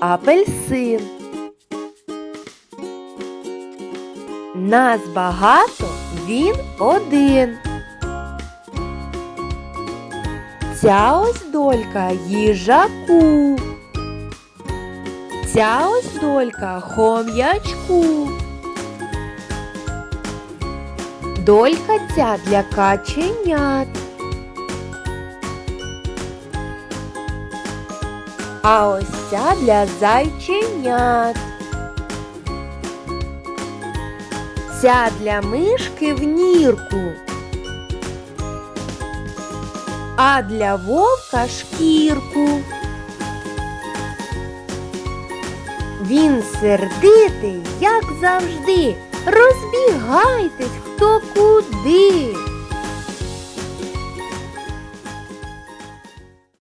апельсин. Нас багато, він один. Ця ось долька їжаку. Ця ось долька хом'ячку. Долька ця для каченят. А ось ця для зайченят. Ця для мишки в нірку. А для вовка шкірку. Він сердитий, як завжди. Розбігайтесь хто куди.